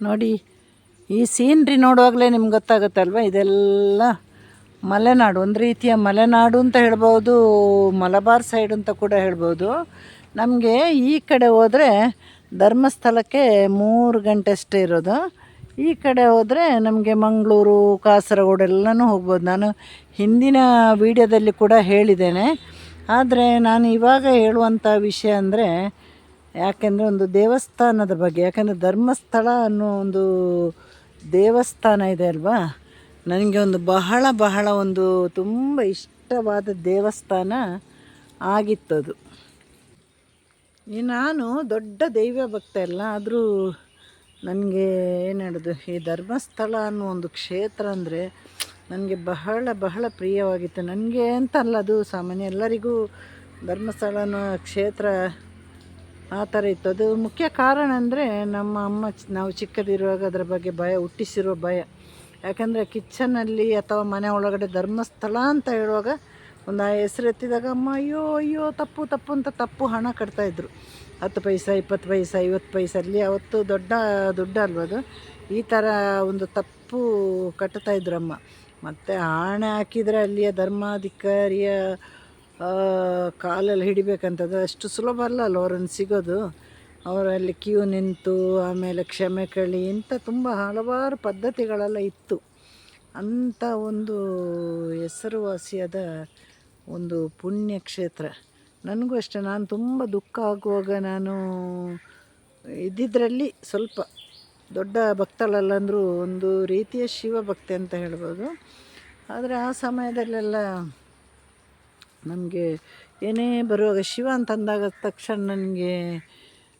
ನೋಡಿ, ಈ ಸೀನ್ರಿ ನೋಡುವಾಗಲೇ ನಿಮ್ಗೆ ಗೊತ್ತಾಗುತ್ತಲ್ವ? ಇದೆಲ್ಲ ಮಲೆನಾಡು, ಒಂದು ರೀತಿಯ ಮಲೆನಾಡು ಅಂತ ಹೇಳ್ಬೋದು, ಮಲಬಾರ್ ಸೈಡ್ ಅಂತ ಕೂಡ ಹೇಳ್ಬೋದು. ನಮಗೆ ಈ ಕಡೆ ಹೋದರೆ ಧರ್ಮಸ್ಥಳಕ್ಕೆ ಮೂರು ಗಂಟೆ ಅಷ್ಟೇ ಇರೋದು. ಈ ಕಡೆ ಹೋದರೆ ನಮಗೆ ಮಂಗಳೂರು, ಕಾಸರಗೋಡು ಎಲ್ಲನೂ ಹೋಗ್ಬೋದು. ನಾನು ಹಿಂದಿನ ವಿಡಿಯೋದಲ್ಲಿ ಕೂಡ ಹೇಳಿದ್ದೇನೆ. ಆದರೆ ನಾನು ಇವಾಗ ಹೇಳುವಂಥ ವಿಷಯ ಅಂದರೆ ಯಾಕೆಂದರೆ ಒಂದು ದೇವಸ್ಥಾನದ ಬಗ್ಗೆ, ಯಾಕೆಂದರೆ ಧರ್ಮಸ್ಥಳ ಅನ್ನೋ ಒಂದು ದೇವಸ್ಥಾನ ಇದೆ ಅಲ್ವಾ? ನನಗೆ ಒಂದು ಬಹಳ ಬಹಳ ಒಂದು ತುಂಬ ಇಷ್ಟವಾದ ದೇವಸ್ಥಾನ ಆಗಿತ್ತದು. ನಾನು ದೊಡ್ಡ ದೈವ ಭಕ್ತ ಅಲ್ಲ, ಆದರೂ ನನಗೆ ಏನು ಹೇಳೋದು, ಈ ಧರ್ಮಸ್ಥಳ ಅನ್ನೋ ಒಂದು ಕ್ಷೇತ್ರ ಅಂದರೆ ನನಗೆ ಬಹಳ ಬಹಳ ಪ್ರಿಯವಾಗಿತ್ತು. ನನಗೆ ಅಂತ ಅಲ್ಲ, ಅದು ಸಾಮಾನ್ಯ ಎಲ್ಲರಿಗೂ ಧರ್ಮಸ್ಥಳ ಅನ್ನೋ ಕ್ಷೇತ್ರ ಆ ಥರ ಇತ್ತು. ಅದು ಮುಖ್ಯ ಕಾರಣ ಅಂದರೆ ನಮ್ಮ ಅಮ್ಮ ನಾವು ಚಿಕ್ಕದಿರುವಾಗ ಅದರ ಬಗ್ಗೆ ಭಯ, ಹುಟ್ಟಿಸಿರೋ ಭಯ. ಯಾಕಂದರೆ ಕಿಚನಲ್ಲಿ ಅಥವಾ ಮನೆ ಒಳಗಡೆ ಧರ್ಮಸ್ಥಳ ಅಂತ ಹೇಳುವಾಗ ಒಂದು ಆ ಹೆಸರು ಎತ್ತಿದಾಗ, ಅಮ್ಮ, ಅಯ್ಯೋ ಅಯ್ಯೋ, ತಪ್ಪು ತಪ್ಪು ಅಂತ ತಪ್ಪು ಹಣ ಕಟ್ತಾಯಿದ್ರು ಹತ್ತು ಪೈಸ, ಇಪ್ಪತ್ತು ಪೈಸೆ, ಐವತ್ತು ಪೈಸ, ಅಲ್ಲಿ ಅವತ್ತು ದೊಡ್ಡ ದುಡ್ಡು ಅಲ್ವದು ಈ ಥರ ಒಂದು ತಪ್ಪು ಕಟ್ತಾಯಿದ್ರು ಅಮ್ಮ. ಮತ್ತು ಆಣೆ ಹಾಕಿದರೆ ಅಲ್ಲಿಯ ಧರ್ಮಾಧಿಕಾರಿಯ ಕಾಲಲ್ಲಿ ಹಿಡಿಬೇಕಂತದ್ದು ಅಷ್ಟು ಸುಲಭ ಅಲ್ಲ ಅಲ್ಲ ಅವರನ್ನು ಸಿಗೋದು. ಅವರಲ್ಲಿ ಕ್ಯೂ ನಿಂತು, ಆಮೇಲೆ ಕ್ಷಮೆ ಕಳಿ, ಇಂಥ ತುಂಬ ಹಲವಾರು ಪದ್ಧತಿಗಳೆಲ್ಲ ಇತ್ತು. ಅಂಥ ಒಂದು ಹೆಸರುವಾಸಿಯಾದ ಒಂದು ಪುಣ್ಯಕ್ಷೇತ್ರ. ನನಗೂ ಅಷ್ಟೆ, ನಾನು ತುಂಬ ದುಃಖ ಆಗುವಾಗ ನಾನು ಇದ್ದಿದ್ದರಲ್ಲಿ ಸ್ವಲ್ಪ ದೊಡ್ಡ ಭಕ್ತಳಲ್ಲ ಅಂದರೂ ಒಂದು ರೀತಿಯ ಶಿವಭಕ್ತಿ ಅಂತ ಹೇಳ್ಬೋದು. ಆದರೆ ಆ ಸಮಯದಲ್ಲೆಲ್ಲ ನಮಗೆ ಏನೇ ಬರುವಾಗ ಶಿವ ಅಂತ ಅಂದಾಗ ತಕ್ಷಣ ನನಗೆ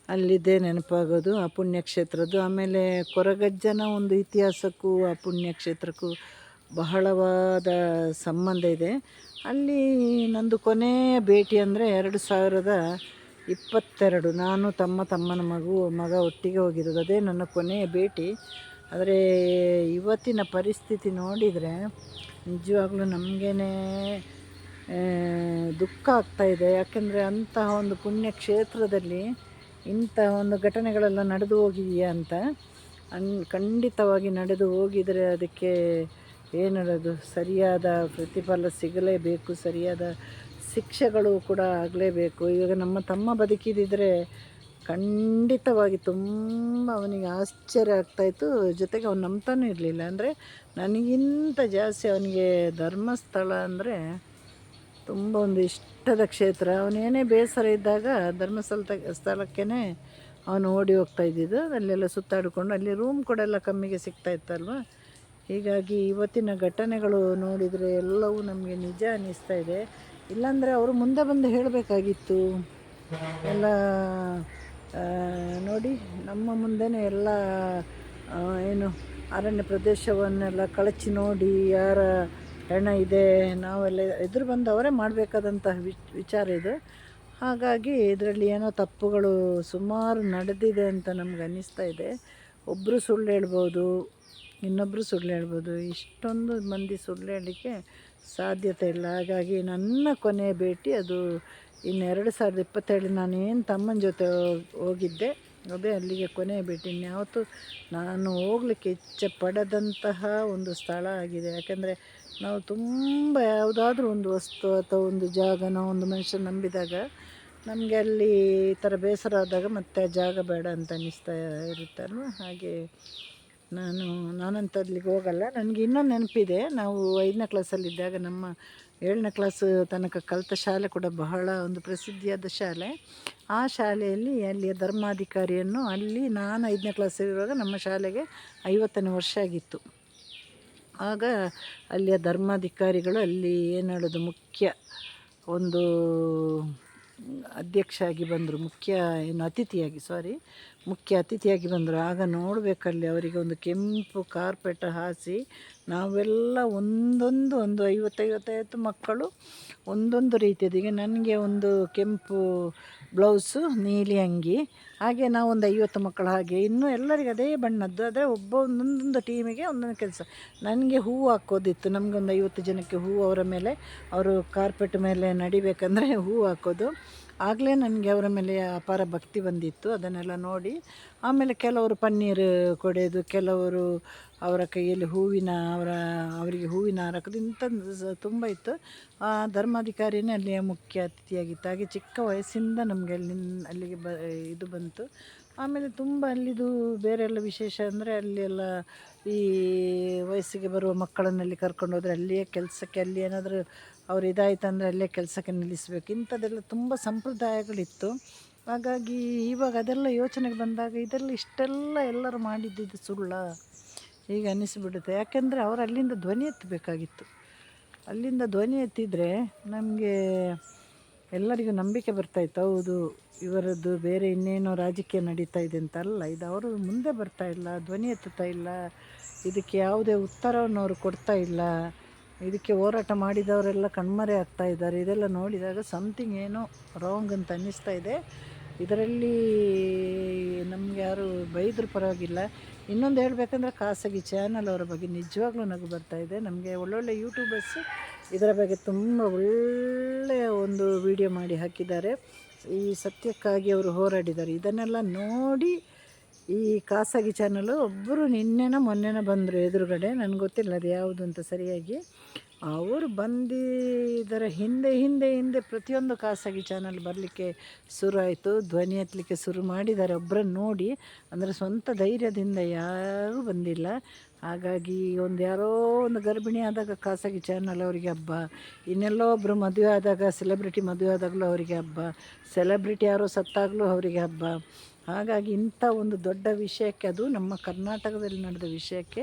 ಅಲ್ಲಿದ್ದೇ ನೆನಪಾಗೋದು ಆ ಪುಣ್ಯಕ್ಷೇತ್ರದ್ದು. ಆಮೇಲೆ ಕೊರಗಜ್ಜನ ಒಂದು ಇತಿಹಾಸಕ್ಕೂ ಆ ಪುಣ್ಯಕ್ಷೇತ್ರಕ್ಕೂ ಬಹಳವಾದ ಸಂಬಂಧ ಇದೆ. ಅಲ್ಲಿ ನಂದು ಕೊನೆಯ ಭೇಟಿ ಅಂದರೆ ಎರಡು ಸಾವಿರದ ಇಪ್ಪತ್ತೆರಡು. ನಾನು ತಮ್ಮ ತಮ್ಮನ ಮಗು ಮಗ ಒಟ್ಟಿಗೆ ಹೋಗಿರೋದು. ಅದೇ ನನ್ನ ಕೊನೆಯ ಭೇಟಿ. ಆದರೆ ಇವತ್ತಿನ ಪರಿಸ್ಥಿತಿ ನೋಡಿದರೆ ನಿಜವಾಗ್ಲೂ ನಮಗೇನೆ ಆ, ದುಃಖ ಆಗ್ತಾ ಇದೆ. ಯಾಕೆಂದರೆ ಅಂತಹ ಒಂದು ಪುಣ್ಯಕ್ಷೇತ್ರದಲ್ಲಿ ಇಂಥ ಒಂದು ಘಟನೆಗಳೆಲ್ಲ ನಡೆದು ಹೋಗಿದೆಯಾ ಅಂತ? ಅನ್ ಖಂಡಿತವಾಗಿ ನಡೆದು ಹೋಗಿದರೆ ಅದಕ್ಕೆ ಏನದು ಸರಿಯಾದ ಪ್ರತಿಫಲ ಸಿಗಲೇಬೇಕು, ಸರಿಯಾದ ಶಿಕ್ಷೆಗಳು ಕೂಡ ಆಗಲೇಬೇಕು. ಇವಾಗ ನಮ್ಮ ತಮ್ಮ ಬದುಕಿದಿದ್ರೆ ಖಂಡಿತವಾಗಿ ತುಂಬ ಅವನಿಗೆ ಆಶ್ಚರ್ಯ ಆಗ್ತಾಯಿತ್ತು ಜೊತೆಗೆ ಅವನು ನಂಬ್ತಾನೂ ಇರಲಿಲ್ಲ. ಅಂದರೆ ನನಗಿಂತ ಜಾಸ್ತಿ ಅವನಿಗೆ ಧರ್ಮಸ್ಥಳ ಅಂದರೆ ತುಂಬ ಒಂದು ಇಷ್ಟದ ಕ್ಷೇತ್ರ. ಅವನೇನೇ ಬೇಸರ ಇದ್ದಾಗ ಧರ್ಮಸ್ಥಳ ಸ್ಥಳಕ್ಕೇ ಅವನು ಓಡಿ ಹೋಗ್ತಾ ಇದ್ದಿದ್ದು. ಅಲ್ಲೆಲ್ಲ ಸುತ್ತಾಡಿಕೊಂಡು ಅಲ್ಲಿ ರೂಮ್ ಕೂಡ ಎಲ್ಲ ಕಮ್ಮಿಗೆ ಸಿಗ್ತಾ ಇತ್ತಲ್ವ? ಹೀಗಾಗಿ ಇವತ್ತಿನ ಘಟನೆಗಳು ನೋಡಿದರೆ ಎಲ್ಲವೂ ನಮಗೆ ನಿಜ ಅನ್ನಿಸ್ತಾ ಇದೆ. ಇಲ್ಲಾಂದರೆ ಅವರು ಮುಂದೆ ಬಂದು ಹೇಳಬೇಕಾಗಿತ್ತು. ಎಲ್ಲ ನೋಡಿ, ನಮ್ಮ ಮುಂದೆನೇ ಎಲ್ಲ ಏನು ಅರಣ್ಯ ಪ್ರದೇಶವನ್ನೆಲ್ಲ ಕಳಚಿ ನೋಡಿ, ಯಾರ ಹೆಣ ಇದೆ, ನಾವೆಲ್ಲ ಎದುರು ಬಂದವರೇ ಅವರೇ ಮಾಡಬೇಕಾದಂತಹ ವಿಚಾರ ಇದು. ಹಾಗಾಗಿ ಇದರಲ್ಲಿ ಏನೋ ತಪ್ಪುಗಳು ಸುಮಾರು ನಡೆದಿದೆ ಅಂತ ನಮ್ಗೆ ಅನ್ನಿಸ್ತಾ ಇದೆ. ಒಬ್ಬರು ಸುಳ್ಳು ಹೇಳ್ಬೋದು ಇನ್ನೊಬ್ಬರು ಸುಳ್ಳು ಹೇಳ್ಬೋದು, ಇಷ್ಟೊಂದು ಮಂದಿ ಸುಳ್ಳು ಹೇಳಲಿಕ್ಕೆ ಸಾಧ್ಯತೆ ಇಲ್ಲ. ಹಾಗಾಗಿ ನನ್ನ ಕೊನೆಯ ಭೇಟಿ ಅದು ಇನ್ನು ಎರಡು ಸಾವಿರದ ಇಪ್ಪತ್ತೇಳು ನಾನೇನು ತಮ್ಮನ ಜೊತೆ ಹೋಗಿದ್ದೆ, ಅದೇ ಅಲ್ಲಿಗೆ ಕೊನೆಯ ಭೇಟಿ. ಇನ್ಯಾವತ್ತು ನಾನು ಹೋಗ್ಲಿಕ್ಕೆ ಇಚ್ಛೆ ಪಡದಂತಹ ಒಂದು ಸ್ಥಳ ಆಗಿದೆ. ಯಾಕೆಂದರೆ ನಾವು ತುಂಬ ಯಾವುದಾದ್ರೂ ಒಂದು ವಸ್ತು ಅಥವಾ ಒಂದು ಜಾಗನ ಒಂದು ಮನುಷ್ಯ ನಂಬಿದಾಗ ನಮಗೆ ಅಲ್ಲಿ ಈ ಥರ ಬೇಸರ ಆದಾಗ ಮತ್ತೆ ಆ ಜಾಗ ಬೇಡ ಅಂತ ಅನ್ನಿಸ್ತಾ ಇರುತ್ತಲ್ವ ಹಾಗೆ ನಾನು ನಾನಂತ ಹೋಗಲ್ಲ. ನನಗೆ ಇನ್ನೊಂದು ನೆನಪಿದೆ. ನಾವು ಐದನೇ ಕ್ಲಾಸಲ್ಲಿದ್ದಾಗ ನಮ್ಮ ಏಳನೇ ಕ್ಲಾಸ್ ತನಕ ಕಲಿತ ಶಾಲೆ ಕೂಡ ಬಹಳ ಒಂದು ಪ್ರಸಿದ್ಧಿಯಾದ ಶಾಲೆ. ಆ ಶಾಲೆಯಲ್ಲಿ ಅಲ್ಲಿಯ ಧರ್ಮಾಧಿಕಾರಿಯನ್ನು ಅಲ್ಲಿ ನಾನು ಐದನೇ ಕ್ಲಾಸಲ್ಲಿರುವಾಗ ನಮ್ಮ ಶಾಲೆಗೆ ಐವತ್ತನೇ ವರ್ಷ ಆಗಿತ್ತು. ಆಗ ಅಲ್ಲಿಯ ಧರ್ಮಾಧಿಕಾರಿಗಳು ಅಲ್ಲಿ ಏನು ಹೇಳೋದು, ಮುಖ್ಯ ಒಂದು ಅಧ್ಯಕ್ಷ ಆಗಿ ಬಂದರು, ಮುಖ್ಯ ಏನು ಅತಿಥಿಯಾಗಿ ಸಾರಿ ಮುಖ್ಯ ಅತಿಥಿಯಾಗಿ ಬಂದರು. ಆಗ ನೋಡಬೇಕಲ್ಲಿ ಅವರಿಗೆ ಒಂದು ಕೆಂಪು ಕಾರ್ಪೆಟ್ ಹಾಸಿ ನಾವೆಲ್ಲ ಒಂದೊಂದು, ಒಂದು ಐವತ್ತೈವತ್ತೈವತ್ತು ಮಕ್ಕಳು ಒಂದೊಂದು ರೀತಿಯದು ಈಗ ನನಗೆ ಒಂದು ಕೆಂಪು ಬ್ಲೌಸು, ನೀಲಿ ಅಂಗಿ, ಹಾಗೆ ನಾವು ಒಂದು ಐವತ್ತು ಮಕ್ಕಳು ಹಾಗೆ. ಇನ್ನೂ ಎಲ್ಲರಿಗೂ ಅದೇ ಬಣ್ಣದ್ದು, ಆದರೆ ಒಬ್ಬ ಒಂದೊಂದೊಂದು ಟೀಮಿಗೆ ಒಂದೊಂದು ಕೆಲಸ. ನನಗೆ ಹೂವು ಹಾಕೋದಿತ್ತು. ನಮಗೊಂದು ಐವತ್ತು ಜನಕ್ಕೆ ಹೂವು ಅವರ ಮೇಲೆ, ಅವರು ಕಾರ್ಪೆಟ್ ಮೇಲೆ ನಡಿಬೇಕಂದ್ರೆ ಹೂವು ಹಾಕೋದು. ಆಗಲೇ ನನಗೆ ಅವರ ಮೇಲೆ ಅಪಾರ ಭಕ್ತಿ ಬಂದಿತ್ತು. ಅದನ್ನೆಲ್ಲ ನೋಡಿ ಆಮೇಲೆ ಕೆಲವರು ಪನ್ನೀರು ಕೊಡೋದು, ಕೆಲವರು ಅವರ ಕೈಯಲ್ಲಿ ಹೂವಿನ, ಅವರ, ಅವರಿಗೆ ಹೂವಿನ ಹಾಕೋದು ಇಂಥದ್ದು ತುಂಬ ಇತ್ತು. ಆ ಧರ್ಮಾಧಿಕಾರಿನೇ ಅಲ್ಲಿಯ ಮುಖ್ಯ ಅತಿಥಿಯಾಗಿತ್ತು. ಹಾಗೆ ಚಿಕ್ಕ ವಯಸ್ಸಿಂದ ನಮಗೆ ಅಲ್ಲಿ ಅಲ್ಲಿಗೆ ಬ, ಇದು ಬಂತು. ಆಮೇಲೆ ತುಂಬ ಅಲ್ಲಿದು ಬೇರೆ ಎಲ್ಲ ವಿಶೇಷ ಅಂದರೆ ಅಲ್ಲಿ ಎಲ್ಲ ಈ ವಯಸ್ಸಿಗೆ ಬರುವ ಮಕ್ಕಳನ್ನಲ್ಲಿ ಕರ್ಕೊಂಡು ಹೋದರೆ ಅಲ್ಲಿಯೇ ಕೆಲಸಕ್ಕೆ ಅಲ್ಲಿ ಏನಾದರೂ ಅವ್ರು ಇದಾಯ್ತು ಅಂದರೆ ಅಲ್ಲೇ ಕೆಲಸಕ್ಕೆ ನಿಲ್ಲಿಸಬೇಕು. ಇಂಥದ್ದೆಲ್ಲ ತುಂಬ ಸಂಪ್ರದಾಯಗಳಿತ್ತು. ಹಾಗಾಗಿ ಇವಾಗ ಅದೆಲ್ಲ ಯೋಚನೆಗೆ ಬಂದಾಗ ಇದೆಲ್ಲ ಇಷ್ಟೆಲ್ಲ ಎಲ್ಲರೂ ಮಾಡಿದ್ದಿದ್ದು ಸುಳ್ಳ. ಈಗ ಅನ್ನಿಸ್ಬಿಡುತ್ತೆ. ಯಾಕೆಂದರೆ ಅವರು ಅಲ್ಲಿಂದ ಧ್ವನಿ ಎತ್ತಬೇಕಾಗಿತ್ತು. ಅಲ್ಲಿಂದ ಧ್ವನಿ ಎತ್ತಿದರೆ ನಮಗೆ ಎಲ್ಲರಿಗೂ ನಂಬಿಕೆ ಬರ್ತಾಯಿತ್ತು ಹೌದು, ಇವರದ್ದು ಬೇರೆ ಇನ್ನೇನೋ ರಾಜಕೀಯ ನಡೀತಾ ಇದೆ ಅಂತ ಅಲ್ಲ. ಇದು ಅವರು ಮುಂದೆ ಬರ್ತಾ ಇಲ್ಲ, ಧ್ವನಿ ಎತ್ತುತ್ತಾ ಇಲ್ಲ. ಇದಕ್ಕೆ ಯಾವುದೇ ಉತ್ತರವನ್ನು ಅವರು ಕೊಡ್ತಾ ಇಲ್ಲ. ಇದಕ್ಕೆ ಹೋರಾಟ ಮಾಡಿದವರೆಲ್ಲ ಕಣ್ಮರೆ ಆಗ್ತಾ ಇದ್ದಾರೆ. ಇದೆಲ್ಲ ನೋಡಿದಾಗ ಸಮಥಿಂಗ್ ಏನೋ ರಾಂಗ್ ಅಂತ ಅನ್ನಿಸ್ತಾ ಇದೆ. ಇದರಲ್ಲಿ ನಮ್ಗೆ ಯಾರು ಬೈದ್ರೂ ಪರವಾಗಿಲ್ಲ. ಇನ್ನೊಂದು ಹೇಳಬೇಕಂದ್ರೆ ಖಾಸಗಿ ಚಾನಲ್ ಅವರ ಬಗ್ಗೆ ನಿಜವಾಗ್ಲೂ ನಗು ಬರ್ತಾ ಇದೆ. ನಮಗೆ ಒಳ್ಳೊಳ್ಳೆ ಯೂಟ್ಯೂಬರ್ಸ್ ಇದರ ಬಗ್ಗೆ ತುಂಬ ಒಳ್ಳೆಯ ಒಂದು ವಿಡಿಯೋ ಮಾಡಿ ಹಾಕಿದ್ದಾರೆ. ಈ ಸತ್ಯಕ್ಕಾಗಿ ಅವರು ಹೋರಾಡಿದ್ದಾರೆ. ಇದನ್ನೆಲ್ಲ ನೋಡಿ ಈ ಖಾಸಗಿ ಚಾನಲು ಒಬ್ಬರು ನಿನ್ನೆನ ಮೊನ್ನೆನ ಬಂದರು ಎದುರುಗಡೆ, ನನಗೆ ಗೊತ್ತಿಲ್ಲ ಅದು ಯಾವುದು ಅಂತ ಸರಿಯಾಗಿ. ಅವರು ಬಂದಿದ್ದರ ಹಿಂದೆ ಹಿಂದೆ ಹಿಂದೆ ಪ್ರತಿಯೊಂದು ಖಾಸಗಿ ಚಾನಲ್ ಬರಲಿಕ್ಕೆ ಶುರು ಆಯಿತು ಧ್ವನಿ ಹತ್ತಲಿಕ್ಕೆ ಶುರು ಮಾಡಿದ್ದಾರೆ ಒಬ್ಬರನ್ನು ನೋಡಿ. ಅಂದರೆ ಸ್ವಂತ ಧೈರ್ಯದಿಂದ ಯಾರೂ ಬಂದಿಲ್ಲ. ಹಾಗಾಗಿ ಒಂದು ಯಾರೋ ಒಂದು ಗರ್ಭಿಣಿ ಆದಾಗ ಖಾಸಗಿ ಚಾನಲ್ ಅವರಿಗೆ ಹಬ್ಬ, ಇನ್ನೆಲ್ಲೋ ಒಬ್ಬರು ಮದುವೆ ಆದಾಗ ಸೆಲೆಬ್ರಿಟಿ ಮದುವೆ ಆದಾಗಲೂ ಅವರಿಗೆ ಹಬ್ಬ ಸೆಲೆಬ್ರಿಟಿ ಯಾರೋ ಸತ್ತಾಗಲೂ ಅವರಿಗೆ ಹಬ್ಬ. ಹಾಗಾಗಿ ಇಂಥ ಒಂದು ದೊಡ್ಡ ವಿಷಯಕ್ಕೆ ಅದು ನಮ್ಮ ಕರ್ನಾಟಕದಲ್ಲಿ ನಡೆದ ವಿಷಯಕ್ಕೆ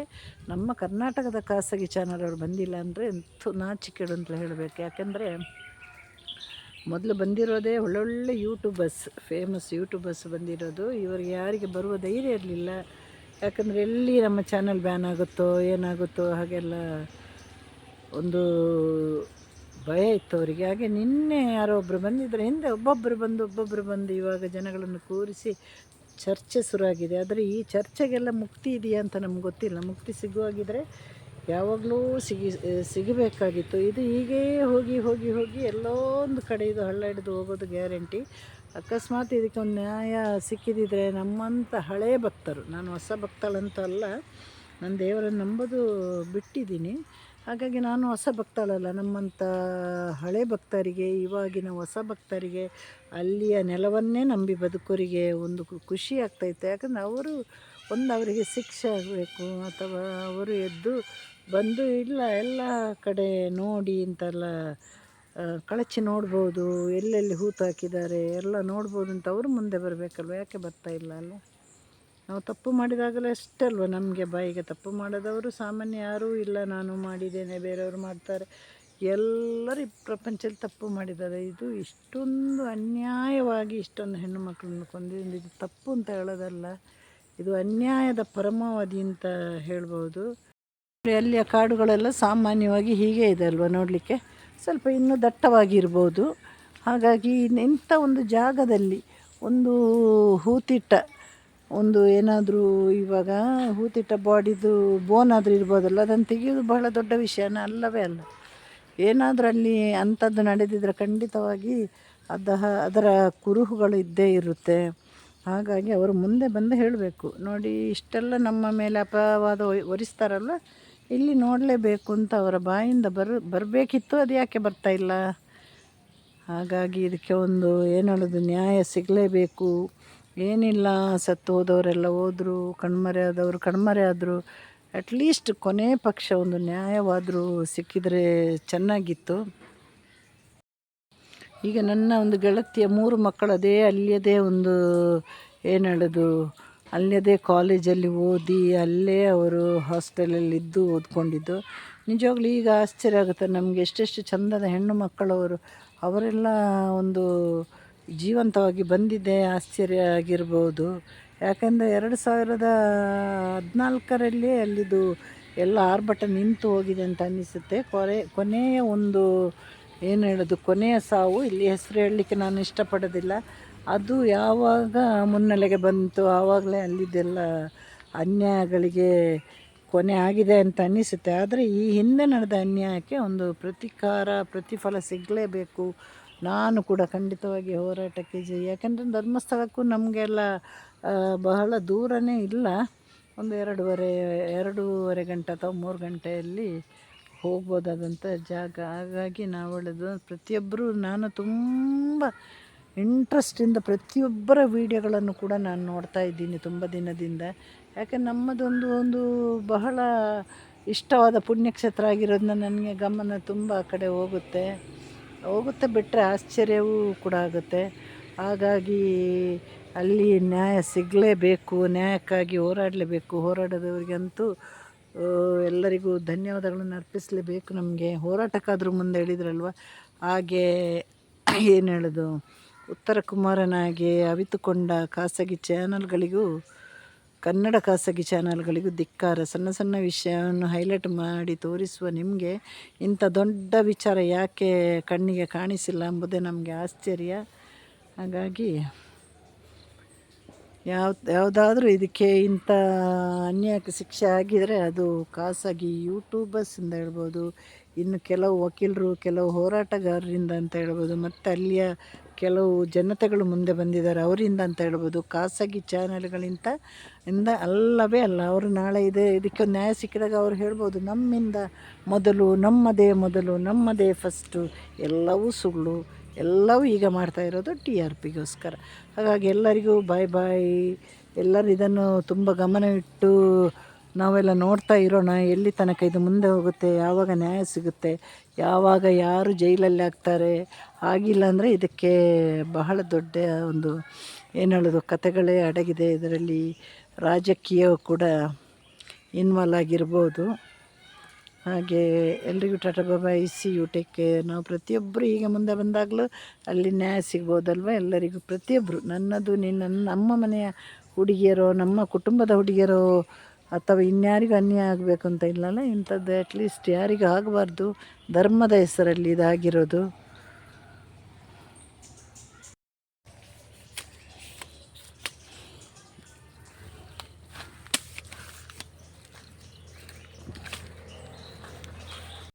ನಮ್ಮ ಕರ್ನಾಟಕದ ಖಾಸಗಿ ಚಾನಲ್ ಅವರು ಬಂದಿಲ್ಲ ಅಂದರೆ ಎಂಥ ನಾಚಿಕೆಡು ಅಂತ ಹೇಳಬೇಕು. ಯಾಕೆಂದರೆ ಮೊದಲು ಬಂದಿರೋದೇ ಒಳ್ಳೊಳ್ಳೆ ಯೂಟ್ಯೂಬರ್ಸ್ ಫೇಮಸ್ ಯೂಟ್ಯೂಬರ್ಸ್ ಬಂದಿರೋದು. ಇವರಿಗೆ ಯಾರಿಗೆ ಬರುವ ಧೈರ್ಯ ಇರಲಿಲ್ಲ. ಯಾಕಂದರೆ ಎಲ್ಲಿ ನಮ್ಮ ಚಾನಲ್ ಬ್ಯಾನ್ ಆಗುತ್ತೋ, ಏನಾಗುತ್ತೋ ಹಾಗೆಲ್ಲ ಒಂದು ಭಯ ಇತ್ತು ಅವರಿಗೆ. ಹಾಗೆ ನಿನ್ನೆ ಯಾರೋ ಒಬ್ಬರು ಬಂದಿದ್ದರೆ ಹಿಂದೆ ಒಬ್ಬೊಬ್ಬರು ಬಂದು ಒಬ್ಬೊಬ್ಬರು ಬಂದು ಇವಾಗ ಜನಗಳನ್ನು ಕೂರಿಸಿ ಚರ್ಚೆ ಶುರುವಾಗಿದೆ. ಆದರೆ ಈ ಚರ್ಚೆಗೆಲ್ಲ ಮುಕ್ತಿ ಇದೆಯಾ ಅಂತ ನಮ್ಗೆ ಗೊತ್ತಿಲ್ಲ. ಮುಕ್ತಿ ಸಿಗುವಾಗಿದ್ದರೆ ಯಾವಾಗಲೂ ಸಿಗಿ, ಸಿಗಬೇಕಾಗಿತ್ತು. ಇದು ಹೀಗೇ ಹೋಗಿ ಹೋಗಿ ಹೋಗಿ ಎಲ್ಲೋ ಒಂದು ಕಡೆ ಇದು ಹಳ್ಳ ಹಿಡಿದು ಹೋಗೋದು ಗ್ಯಾರಂಟಿ. ಅಕಸ್ಮಾತ್ ಇದಕ್ಕೆ ಒಂದು ನ್ಯಾಯ ಸಿಕ್ಕಿದಿದ್ರೆ ನಮ್ಮಂಥ ಹಳೇ ಭಕ್ತರು, ನಾನು ಹೊಸ ಭಕ್ತಳಂತ ಅಲ್ಲ ನಾನು ದೇವರನ್ನು ನಂಬೋದು ಬಿಟ್ಟಿದ್ದೀನಿ. ಹಾಗಾಗಿ ನಾನು ಹೊಸ ಭಕ್ತಳಲ್ಲ. ನಮ್ಮಂಥ ಹಳೆ ಭಕ್ತರಿಗೆ ಇವಾಗಿನ ಹೊಸ ಭಕ್ತರಿಗೆ ಅಲ್ಲಿಯ ನೆಲವನ್ನೇ ನಂಬಿ ಬದುಕೋರಿಗೆ ಒಂದು ಖುಷಿ ಆಗ್ತೈತೆ. ಯಾಕಂದರೆ ಅವರು ಒಂದು ಅವರಿಗೆ ಶಿಕ್ಷೆ ಆಗಬೇಕು ಅಥವಾ ಅವರು ಎದ್ದು ಬಂದು ಇಲ್ಲ ಎಲ್ಲ ಕಡೆ ನೋಡಿ ಇಂತೆಲ್ಲ ಆ, ಕಳಚಿ ನೋಡ್ಬೋದು ಎಲ್ಲೆಲ್ಲಿ ಹೂತು ಹಾಕಿದ್ದಾರೆ ಎಲ್ಲ ನೋಡ್ಬೋದು ಅಂತ ಅವರು ಮುಂದೆ ಬರಬೇಕಲ್ವ? ಯಾಕೆ ಬರ್ತಾ ಇಲ್ಲ ಅಲ್ಲ ನಾವು ತಪ್ಪು ಮಾಡಿದಾಗಲೇ ಅಷ್ಟೇ ಅಲ್ವ ನಮಗೆ ಬಾಯಿಗೆ? ತಪ್ಪು ಮಾಡದವರು ಸಾಮಾನ್ಯ ಯಾರೂ ಇಲ್ಲ, ನಾನು ಮಾಡಿದ್ದೇನೆ, ಬೇರೆಯವರು ಮಾಡ್ತಾರೆ. ಎಲ್ಲರೂ ಪ್ರಪಂಚದಲ್ಲಿ ತಪ್ಪು ಮಾಡಿದ್ದಾರೆ. ಇದು ಇಷ್ಟೊಂದು ಅನ್ಯಾಯವಾಗಿ ಇಷ್ಟೊಂದು ಹೆಣ್ಣು ಮಕ್ಕಳನ್ನು ಕೊಂದಿದ್ದು ಇದು ತಪ್ಪು ಅಂತ ಹೇಳೋದಲ್ಲ, ಇದು ಅನ್ಯಾಯದ ಪರಮಾವಧಿ ಅಂತ ಹೇಳ್ಬೋದು. ಅಲ್ಲಿಯ ಕಾಡುಗಳೆಲ್ಲ ಸಾಮಾನ್ಯವಾಗಿ ಹೀಗೆ ಇದೆ ಅಲ್ವ ನೋಡಲಿಕ್ಕೆ? ಸ್ವಲ್ಪ ಇನ್ನೂ ದಟ್ಟವಾಗಿರ್ಬೋದು. ಹಾಗಾಗಿ ಇಂಥ ಒಂದು ಜಾಗದಲ್ಲಿ, ಒಂದು ಹೂತಿಟ್ಟ ಒಂದು ಏನಾದರೂ ಇವಾಗ ಹೂತಿಟ್ಟ ಬಾಡಿದು ಬೋನ್ ಆದರೂ ಇರ್ಬೋದಲ್ಲ, ಅದನ್ನು ತೆಗೆಯೋದು ಬಹಳ ದೊಡ್ಡ ವಿಷಯನ ಅಲ್ಲವೇ ಅಲ್ಲ. ಏನಾದರೂ ಅಲ್ಲಿ ಅಂಥದ್ದು ನಡೆದಿದ್ರೆ ಖಂಡಿತವಾಗಿ ಅದ ಅದರ ಕುರುಹುಗಳು ಇದ್ದೇ ಇರುತ್ತೆ. ಹಾಗಾಗಿ ಅವರು ಮುಂದೆ ಬಂದು ಹೇಳಬೇಕು. ನೋಡಿ, ಇಷ್ಟೆಲ್ಲ ನಮ್ಮ ಮೇಲೆ ಅಪವಾದ ಒರಿಸ್ತಾರಲ್ಲ, ಇಲ್ಲಿ ನೋಡಲೇಬೇಕು ಅಂತ ಅವರ ಬಾಯಿಂದ ಬರ್ ಬರಬೇಕಿತ್ತು, ಅದು ಯಾಕೆ ಬರ್ತಾ ಇಲ್ಲ? ಹಾಗಾಗಿ ಇದಕ್ಕೆ ಒಂದು, ಏನು ಹೇಳೋದು, ನ್ಯಾಯ ಸಿಗಲೇಬೇಕು. ಏನಿಲ್ಲ, ಸತ್ತು ಹೋದವರೆಲ್ಲ ಹೋದರು, ಕಣ್ಮರೆ ಆದವರು ಕಣ್ಮರೆ ಆದರು. ಅಟ್ಲೀಸ್ಟ್ ಕೊನೆ ಪಕ್ಷ ಒಂದು ನ್ಯಾಯವಾದರೂ ಸಿಕ್ಕಿದರೆ ಚೆನ್ನಾಗಿತ್ತು. ಈಗ ನನ್ನ ಒಂದು ಗೆಳತಿಯ ಮೂರು ಮಕ್ಕಳದೇ ಅಲ್ಲಿಯದೇ ಒಂದು, ಏನು ಹೇಳೋದು ಅಲ್ಲದೇ ಕಾಲೇಜಲ್ಲಿ ಓದಿ, ಅಲ್ಲೇ ಅವರು ಹಾಸ್ಟೆಲಲ್ಲಿ ಇದ್ದು ಓದ್ಕೊಂಡಿದ್ದು. ನಿಜವಾಗ್ಲೂ ಈಗ ಆಶ್ಚರ್ಯ ಆಗುತ್ತೆ ನಮಗೆ ಎಷ್ಟೆಷ್ಟು ಚಂದದ ಹೆಣ್ಣು ಮಕ್ಕಳವರು ಅವರೆಲ್ಲ ಒಂದು ಜೀವಂತವಾಗಿ ಬಂದಿದೆ ಆಶ್ಚರ್ಯ ಆಗಿರ್ಬೋದು. ಯಾಕಂದರೆ ಎರಡು ಸಾವಿರದ ಹದಿನಾಲ್ಕರಲ್ಲಿ ಅಲ್ಲಿದು ಎಲ್ಲ ಆರ್ಭಟ ನಿಂತು ಹೋಗಿದೆ ಅಂತ ಅನ್ನಿಸುತ್ತೆ. ಕೊನೆ ಕೊನೆಯ ಒಂದು ಏನು ಹೇಳೋದು, ಕೊನೆಯ ಸಾವು, ಇಲ್ಲಿ ಹೆಸರು ಹೇಳಲಿಕ್ಕೆ ನಾನು ಇಷ್ಟಪಡೋದಿಲ್ಲ. ಅದು ಯಾವಾಗ ಮುನ್ನೆಲೆಗೆ ಬಂತು, ಆವಾಗಲೇ ಅಲ್ಲಿದ್ದೆಲ್ಲ ಅನ್ಯಾಯಗಳಿಗೆ ಕೊನೆ ಆಗಿದೆ ಅಂತ ಅನ್ನಿಸುತ್ತೆ. ಆದರೆ ಈ ಹಿಂದೆ ನಡೆದ ಅನ್ಯಾಯಕ್ಕೆ ಒಂದು ಪ್ರತಿಕಾರ, ಪ್ರತಿಫಲ ಸಿಗಲೇಬೇಕು ನಾನು ಕೂಡ ಖಂಡಿತವಾಗಿ ಹೋರಾಟಕ್ಕೆ ಜಯ ಯಾಕಂದರೆ ಧರ್ಮಸ್ಥಳಕ್ಕೂ ನಮಗೆಲ್ಲ ಬಹಳ ದೂರನೇ ಇಲ್ಲ. ಒಂದು ಎರಡೂವರೆ ಎರಡೂವರೆ ಗಂಟೆ ಅಥವಾ ಮೂರು ಗಂಟೆಯಲ್ಲಿ ಹೋಗ್ಬೋದಾದಂಥ ಜಾಗ. ಹಾಗಾಗಿ ನಾವು ಪ್ರತಿಯೊಬ್ಬರೂ ಪ್ರತಿಯೊಬ್ಬರು ನಾನು ತುಂಬ ಇಂಟ್ರೆಸ್ಟಿಂದ ಪ್ರತಿಯೊಬ್ಬರ ವೀಡಿಯೋಗಳನ್ನು ಕೂಡ ನಾನು ನೋಡ್ತಾ ಇದ್ದೀನಿ ತುಂಬ ದಿನದಿಂದ. ಯಾಕೆ, ನಮ್ಮದೊಂದು, ಒಂದು ಬಹಳ ಇಷ್ಟವಾದ ಪುಣ್ಯಕ್ಷೇತ್ರ ಆಗಿರೋದನ್ನ ನನಗೆ ಗಮನ ತುಂಬ ಆ ಕಡೆ ಹೋಗುತ್ತೆ. ಹೋಗುತ್ತೆ ಬಿಟ್ಟರೆ ಆಶ್ಚರ್ಯವೂ ಕೂಡ ಆಗುತ್ತೆ. ಹಾಗಾಗಿ ಅಲ್ಲಿ ನ್ಯಾಯ ಸಿಗಲೇಬೇಕು, ನ್ಯಾಯಕ್ಕಾಗಿ ಹೋರಾಡಲೇಬೇಕು. ಹೋರಾಡೋದವ್ರಿಗಂತೂ ಎಲ್ಲರಿಗೂ ಧನ್ಯವಾದಗಳನ್ನು ಅರ್ಪಿಸಲೇಬೇಕು ನಮಗೆ. ಹೋರಾಟಕ್ಕಾದರೂ ಮುಂದೆ ಹೇಳಿದ್ರಲ್ವ? ಹಾಗೆ ಏನು ಹೇಳೋದು? ಉತ್ತರ ಕುಮಾರನಾಗಿ ಅವಿತುಕೊಂಡ ಖಾಸಗಿ ಚಾನಲ್ಗಳಿಗೂ ಕನ್ನಡ ಖಾಸಗಿ ಚಾನಲ್ಗಳಿಗೂ ಧಿಕ್ಕಾರ. ಸಣ್ಣ ಸಣ್ಣ ವಿಷಯವನ್ನು ಹೈಲೈಟ್ ಮಾಡಿ ತೋರಿಸುವ ನಿಮಗೆ ಇಂಥ ದೊಡ್ಡ ವಿಚಾರ ಯಾಕೆ ಕಣ್ಣಿಗೆ ಕಾಣಿಸಿಲ್ಲ ಎಂಬುದೇ ನಮಗೆ ಆಶ್ಚರ್ಯ. ಹಾಗಾಗಿ ಯಾವ, ಯಾವುದಾದ್ರೂ ಇದಕ್ಕೆ ಇಂಥ ಅನ್ಯಾಯಕ್ಕೆ ಶಿಕ್ಷೆ ಆಗಿದರೆ ಅದು ಖಾಸಗಿ ಯೂಟ್ಯೂಬರ್ಸಿಂದ ಹೇಳ್ಬೋದು, ಇನ್ನು ಕೆಲವು ವಕೀಲರು, ಕೆಲವು ಹೋರಾಟಗಾರರಿಂದ ಅಂತ ಹೇಳ್ಬೋದು, ಮತ್ತು ಅಲ್ಲಿಯ ಕೆಲವು ಜನತೆಗಳು ಮುಂದೆ ಬಂದಿದ್ದಾರೆ. ಅವರಿಂದ ಅಂತ ಹೇಳ್ಬೋದು. ಖಾಸಗಿ ಚಾನೆಲ್ಗಳಿಂದ ಇಂದ ಅಲ್ಲವೇ ಅಲ್ಲ, ಅವರು ನಾಳೆ ಇದೆ, ಇದಕ್ಕೆ ನ್ಯಾಯ ಸಿಕ್ಕಿದಾಗ ಅವ್ರು ಹೇಳ್ಬೋದು, ನಮ್ಮಿಂದ ಮೊದಲು, ನಮ್ಮದೇ ಮೊದಲು, ನಮ್ಮದೇ ಫಸ್ಟು ಎಲ್ಲವೂ ಸುಳ್ಳು, ಎಲ್ಲವೂ ಈಗ ಮಾಡ್ತಾ ಇರೋದು ಟಿ ಆರ್ ಪಿಗೋಸ್ಕರ. ಹಾಗಾಗಿ ಎಲ್ಲರಿಗೂ ಬಾಯ್ ಬಾಯ್ ಎಲ್ಲರೂ ಇದನ್ನು ತುಂಬ ಗಮನವಿಟ್ಟು ನಾವೆಲ್ಲ ನೋಡ್ತಾ ಇರೋಣ, ಎಲ್ಲಿ ತನಕ ಇದು ಮುಂದೆ ಹೋಗುತ್ತೆ, ಯಾವಾಗ ನ್ಯಾಯ ಸಿಗುತ್ತೆ, ಯಾವಾಗ ಯಾರು ಜೈಲಲ್ಲಿ ಆಗ್ತಾರೆ, ಆಗಿಲ್ಲ ಅಂದರೆ ಇದಕ್ಕೆ ಬಹಳ ದೊಡ್ಡ ಒಂದು, ಏನು ಹೇಳೋದು ಕಥೆಗಳೇ ಅಡಗಿದೆ. ಇದರಲ್ಲಿ ರಾಜಕೀಯವು ಕೂಡ ಇನ್ವಾಲ್ವ್ ಆಗಿರ್ಬೋದು. ಹಾಗೆ ಎಲ್ರಿಗೂ tata bye bye see you take ನಾವು ಪ್ರತಿಯೊಬ್ಬರು ಈಗ ಮುಂದೆ ಬಂದಾಗಲೂ ಅಲ್ಲಿ ನ್ಯಾಯ ಸಿಗ್ಬೋದಲ್ವ? ಎಲ್ಲರಿಗೂ ಪ್ರತಿಯೊಬ್ಬರು ನನ್ನದು, ನಿನ್ನ, ನಮ್ಮ ಮನೆಯ ಹುಡುಗಿಯರೋ, ನಮ್ಮ ಕುಟುಂಬದ ಹುಡುಗಿಯರೋ ಅಥವಾ ಇನ್ಯಾರಿಗೂ ಅನ್ಯಾಯ ಆಗಬೇಕು ಅಂತ ಇಲ್ಲಲ್ಲ ಇಂಥದ್ದು ಅಟ್ಲೀಸ್ಟ್ ಯಾರಿಗೂ ಆಗಬಾರ್ದು ಧರ್ಮದ ಹೆಸರಲ್ಲಿ ಇದಾಗಿರೋದು.